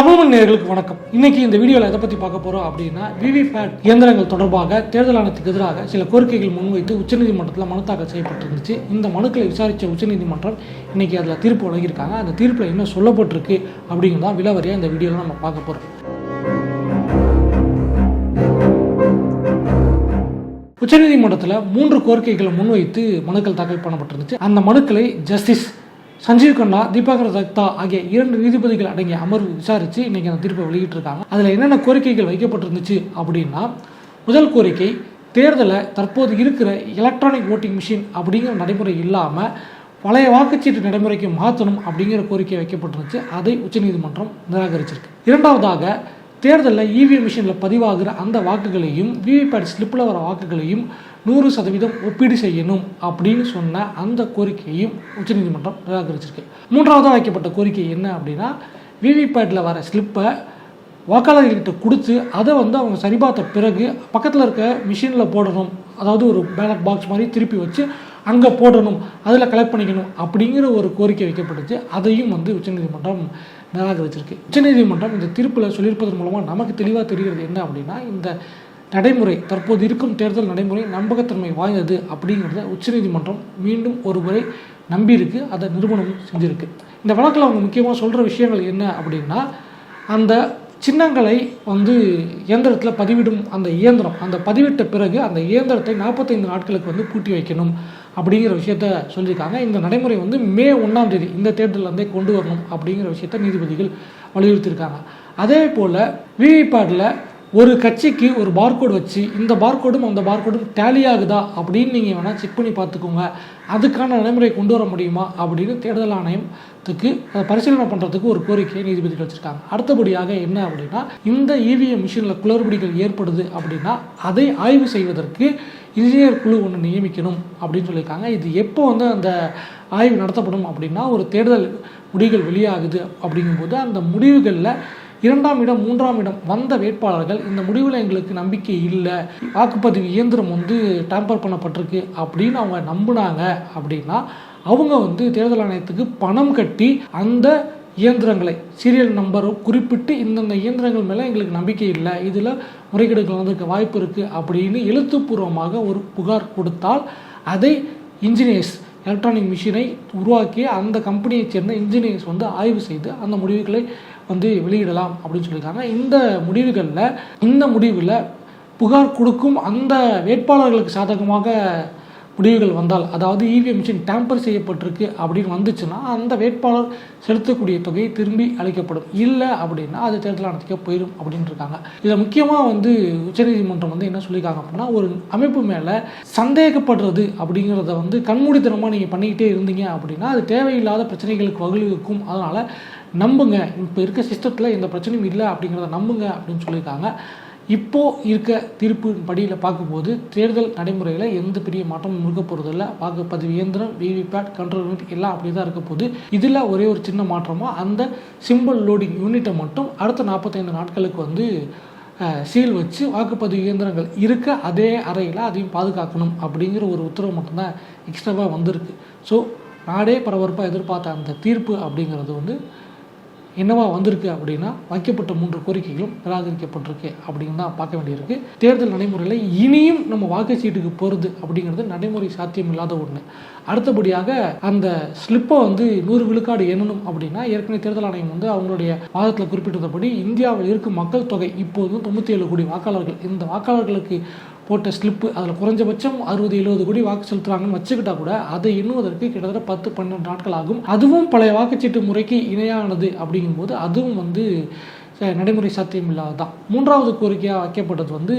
தமிழ் நேர்களுக்கு வணக்கம். இன்னைக்கு இந்த வீடியோவில் எதை பற்றி பார்க்க போகிறோம் அப்படின்னா விவிபேட் இயந்திரங்கள் தொடர்பாக தேர்தல் ஆணையத்துக்கு எதிராக சில கோரிக்கைகள் முன்வைத்து உச்சநீதிமன்றத்தில் மனு தாக்கல் செய்யப்பட்டிருந்துச்சு. இந்த மனுக்களை விசாரித்த உச்சநீதிமன்றம் இன்னைக்கு அதில் தீர்ப்பு வழங்கியிருக்காங்க. அந்த தீர்ப்பில் என்ன சொல்லப்பட்டிருக்கு அப்படிங்கிறதான் விலவரியாக இந்த வீடியோவில் நம்ம பார்க்க போகிறோம் உச்சநீதிமன்றத்தில் மூன்று கோரிக்கைகளை முன்வைத்து மனுக்கள் தாக்கல் பண்ணப்பட்டிருந்துச்சு. அந்த மனுக்களை ஜஸ்டிஸ் சஞ்சீவ் கண்ணா தீபாகர் தத்தா ஆகிய இரண்டு நீதிபதிகள் அடங்கிய அமர்வு விசாரித்து இன்னைக்கு அந்த தீர்ப்பை வெளியிட்டிருக்காங்க. அதில் என்னென்ன கோரிக்கைகள் வைக்கப்பட்டிருந்துச்சு அப்படின்னா முதல் கோரிக்கை தேர்தலை தற்போது இருக்கிற எலக்ட்ரானிக் ஓட்டிங் மிஷின் அப்படிங்கிற நடைமுறை இல்லாமல் பழைய வாக்குச்சீட்டு நடைமுறைக்கு மாற்றணும் அப்படிங்கிற கோரிக்கை வைக்கப்பட்டிருந்துச்சு. அதை உச்சநீதிமன்றம் நிராகரிச்சிருக்கு. இரண்டாவதாக தேர்தலில் இவிஎம் மிஷினில் பதிவாகிற அந்த வாக்குகளையும் விவிபேட் ஸ்லிப்பில் வர வாக்குகளையும் நூறு சதவீதம் ஒப்பீடு செய்யணும் அப்படின்னு சொன்ன அந்த கோரிக்கையையும் உச்சநீதிமன்றம் நிராகரிச்சிருக்கு. மூன்றாவதாக வைக்கப்பட்ட கோரிக்கை என்ன அப்படின்னா விவிபேட்டில் வர ஸ்லிப்பை வாக்காளர்கிட்ட கொடுத்து அதை வந்து அவங்க சரிபார்த்த பிறகு பக்கத்தில் இருக்க மிஷினில் போடணும். அதாவது ஒரு பேலட் பாக்ஸ் மாதிரி திருப்பி வச்சு அங்கே போடணும். அதில் கலெக்ட் பண்ணிக்கணும் அப்படிங்கிற ஒரு கோரிக்கை வைக்கப்பட்டுச்சு. அதையும் வந்து உச்சநீதிமன்றம் நிராகரிச்சிருக்கு உச்சநீதிமன்றம் இந்த தீர்ப்பில் சொல்லியிருப்பதன் மூலமாக நமக்கு தெளிவாக தெரிகிறது என்ன அப்படின்னா இந்த நடைமுறை தற்போது இருக்கும் தேர்தல் நடைமுறை நம்பகத்தன்மை வாய்ந்தது அப்படிங்கிறத உச்சநீதிமன்றம் மீண்டும் ஒரு முறை நம்பியிருக்கு. அதை நிறுவனமும் செஞ்சுருக்கு. இந்த வழக்கில் அவங்க முக்கியமாக சொல்கிற விஷயங்கள் என்ன அப்படின்னா அந்த சின்னங்களை வந்து இயந்திரத்தில் பதிவிடும் அந்த இயந்திரம். அந்த பதிவிட்ட பிறகு அந்த இயந்திரத்தை நாற்பத்தைந்து நாட்களுக்கு வந்து பூட்டி வைக்கணும் அப்படிங்கிற விஷயத்த சொல்லியிருக்காங்க. இந்த நடைமுறை வந்து மே ஒன்றாம் தேதி இந்த தேர்தலேருந்தே கொண்டு வரணும் அப்படிங்கிற விஷயத்த நீதிபதிகள் வலியுறுத்தியிருக்காங்க. அதே போல் விவிபேட்டில் ஒரு கட்சிக்கு ஒரு பார்கோடு வச்சு இந்த பார்கோடும் அந்த பார்கோடும் டேலி ஆகுதா அப்படின்னு நீங்கள் வேணால் செக் பண்ணி பார்த்துக்கோங்க. அதுக்கான நடைமுறை கொண்டு வர முடியுமா அப்படின்னு தேர்தல் ஆணையத்துக்கு அதை பரிசீலனை பண்ணுறதுக்கு ஒரு கோரிக்கையை நீதிபதிகள் வச்சுருக்காங்க. அடுத்தபடியாக என்ன அப்படின்னா இந்த இவிஎம் மிஷினில் குளறுபடிகள் ஏற்படுது அப்படின்னா அதை ஆய்வு செய்வதற்கு இன்ஜினியர் குழு ஒன்று நியமிக்கணும் அப்படின்னு சொல்லியிருக்காங்க. இது எப்போ வந்து அந்த ஆய்வு நடத்தப்படும் அப்படின்னா ஒரு தேர்தல் முடிவுகள் வெளியாகுது அப்படிங்கும்போது அந்த முடிவுகளில் இரண்டாம் இடம் மூன்றாம் இடம் வந்த வேட்பாளர்கள் இந்த முடிவில் எங்களுக்கு நம்பிக்கை இல்லை. வாக்குப்பதிவு இயந்திரம் வந்து டேம்பர் பண்ணப்பட்டிருக்கு அப்படின்னு அவங்க நம்பினாங்க அப்படின்னா அவங்க வந்து தேர்தல் ஆணையத்துக்கு பணம் கட்டி அந்த இயந்திரங்களை சீரியல் நம்பரும் குறிப்பிட்டு இந்தந்த இயந்திரங்கள் மேலே எங்களுக்கு நம்பிக்கை இல்லை. இதில் முறைகேடுகள் வந்திருக்க வாய்ப்பு இருக்குது அப்படின்னு எழுத்துப்பூர்வமாக ஒரு புகார் கொடுத்தால் அதை இன்ஜினியர்ஸ் எலக்ட்ரானிக் மிஷினை உருவாக்கி அந்த கம்பெனியைச் சேர்ந்த இன்ஜினியர்ஸ் வந்து ஆய்வு செய்து அந்த முடிவுகளை வந்து வெளியிடலாம் அப்படின்னு சொல்லியிருக்காங்க. இந்த முடிவுகளில் இந்த முடிவில் புகார் கொடுக்கும் அந்த வேட்பாளர்களுக்கு சாதகமாக முடிவுகள் வந்தால் அதாவது இவிஎம் மிஷின் டேம்பர் செய்யப்பட்டிருக்கு அப்படின்னு வந்துச்சுன்னா அந்த வேட்பாளர் செலுத்தக்கூடிய தொகை திரும்பி அளிக்கப்படும். இல்லை அப்படின்னா அது தேர்தல் ஆணையத்துக்கே போயிடும் அப்படின்னு இருக்காங்க. இதில் முக்கியமாக வந்து உச்சநீதிமன்றம் வந்து என்ன சொல்லியிருக்காங்க அப்படின்னா ஒரு அமைப்பு மேலே சந்தேகப்படுறது அப்படிங்கிறத வந்து கண்மூடித்தனமாக நீங்கள் பண்ணிக்கிட்டே இருந்தீங்க அப்படின்னா அது தேவையில்லாத பிரச்சனைகளுக்கு வகுக்கும் அதனால் நம்புங்க. இப்போ இருக்க சிஸ்டத்தில் எந்த பிரச்சனையும் இல்லை அப்படிங்கிறத நம்புங்க அப்படின்னு சொல்லியிருக்காங்க. இப்போது இருக்க தீர்ப்பு படியில் பார்க்கும்போது தேர்தல் நடைமுறையில் எந்த பெரிய மாற்றமும் இருக்க போகிறதில்ல வாக்குப்பதிவு இயந்திரம் விவிபேட் கண்ட்ரோல் யூனிட் எல்லாம் அப்படி தான் இருக்க போகுது. இதில் ஒரே ஒரு சின்ன மாற்றமாக அந்த சிம்பிள் லோடிங் யூனிட்டை மட்டும் அடுத்த நாற்பத்தைந்து நாட்களுக்கு வந்து சீல் வச்சு வாக்குப்பதிவு இயந்திரங்கள் இருக்க அதே அறையில் அதையும் பாதுகாக்கணும் அப்படிங்கிற ஒரு உத்தரவு மட்டும்தான் எக்ஸ்ட்ராவாக வந்திருக்கு. ஸோ நாடே பரபரப்பாக எதிர்பார்த்த அந்த தீர்ப்பு அப்படிங்கிறது வந்து என்னவா வந்திருக்கு அப்படின்னா வைக்கப்பட்ட மூன்று கோரிக்கைகளும் நிராகரிக்கப்பட்டிருக்கு அப்படின்னு தான் பார்க்க வேண்டியிருக்கு. தேர்தல் நடைமுறையில் இனியும் நம்ம வாக்குச்சீட்டுக்கு போகிறது அப்படிங்கிறது நடைமுறை சாத்தியம் இல்லாத ஒன்று அடுத்தபடியாக அந்த ஸ்லிப்பை வந்து நூறு விழுக்காடு எண்ணணும் அப்படின்னா ஏற்கனவே தேர்தல் ஆணையம் வந்து அவங்களுடைய வாதத்தில் குறிப்பிட்டபடி இந்தியாவில் இருக்கும் மக்கள் தொகை இப்போது தொண்ணூற்றி ஏழு கோடி வாக்காளர்கள். இந்த வாக்காளர்களுக்கு போட்ட ஸ்லிப்பு அதில் குறைஞ்சபட்சம் அறுபது எழுபது கோடி வாக்கு செலுத்துறாங்கன்னு வச்சுக்கிட்டா கூட அதை எண்ணுவதற்கு கிட்டத்தட்ட பத்து பன்னெண்டு நாட்கள் ஆகும். அதுவும் பழைய வாக்குச்சீட்டு முறைக்கு இணையானது அப்படிங்கும்போது அதுவும் வந்து நடைமுறை சாத்தியம் இல்லாததான் மூன்றாவது கோரிக்கையாக வைக்கப்பட்டது வந்து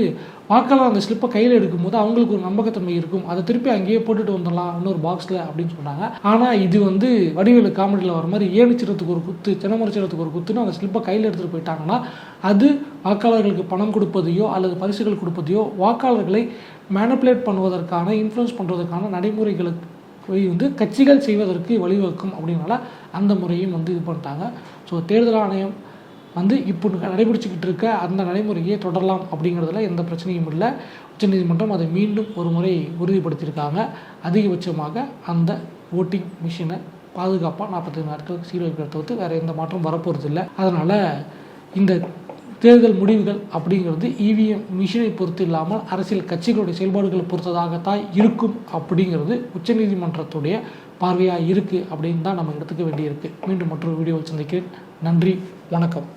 வாக்காளர் அந்த ஸ்லிப்பை கையில் எடுக்கும்போது அவங்களுக்கு ஒரு நம்பகத்தன்மை இருக்கும். அதை திருப்பி அங்கேயே போட்டுட்டு வந்துடலாம் இன்னொரு பாக்ஸில் அப்படின்னு சொன்னாங்க. ஆனால் இது வந்து வடிவேலு காமெடியில் வர மாதிரி ஏணிச்சிரத்துக்கு ஒரு குத்து தினமரிச்சிரத்துக்கு ஒரு குத்துன்னு அந்த ஸ்லிப்பை கையில் எடுத்துகிட்டு போயிட்டாங்கன்னா அது வாக்காளர்களுக்கு பணம் கொடுப்பதையோ அல்லது பரிசுகள் கொடுப்பதையோ வாக்காளர்களை மேனிப்புலேட் பண்ணுவதற்கான இன்ஃப்ளூயன்ஸ் பண்ணுறதுக்கான நடைமுறைகளுக்கு போய் வந்து கட்சிகள் செய்வதற்கு வழிவகுக்கும் அப்படின்னால அந்த முறையும் வந்து இது பண்ணிட்டாங்க. ஸோ தேர்தல் ஆணையம் வந்து இப்போ நடைபிடிச்சிக்கிட்டு இருக்க அந்த நடைமுறையை தொடரலாம் அப்படிங்கிறதுல எந்த பிரச்சனையும் இல்லை. உச்சநீதிமன்றம் அதை மீண்டும் ஒரு முறை உறுதிப்படுத்தியிருக்காங்க. அதிகபட்சமாக அந்த ஓட்டிங் மிஷினை பாதுகாப்பாக நாற்பத்தஞ்சு நாட்களுக்கு சீல் வைக்கிறத தவிர்த்து வேறு எந்த மாற்றம் வரப்போகிறது இல்லை. அதனால் இந்த தேர்தல் முடிவுகள் அப்படிங்கிறது இவிஎம் மிஷினை பொறுத்து இல்லாமல் அரசியல் கட்சிகளுடைய செயல்பாடுகளை பொறுத்ததாகத்தான் இருக்கும் அப்படிங்கிறது உச்சநீதிமன்றத்துடைய பார்வையாக இருக்குது அப்படின்னு தான் நம்ம எடுத்துக்க வேண்டியிருக்கு. மீண்டும் மற்றொரு வீடியோவில் சந்திக்கிறேன். நன்றி வணக்கம்.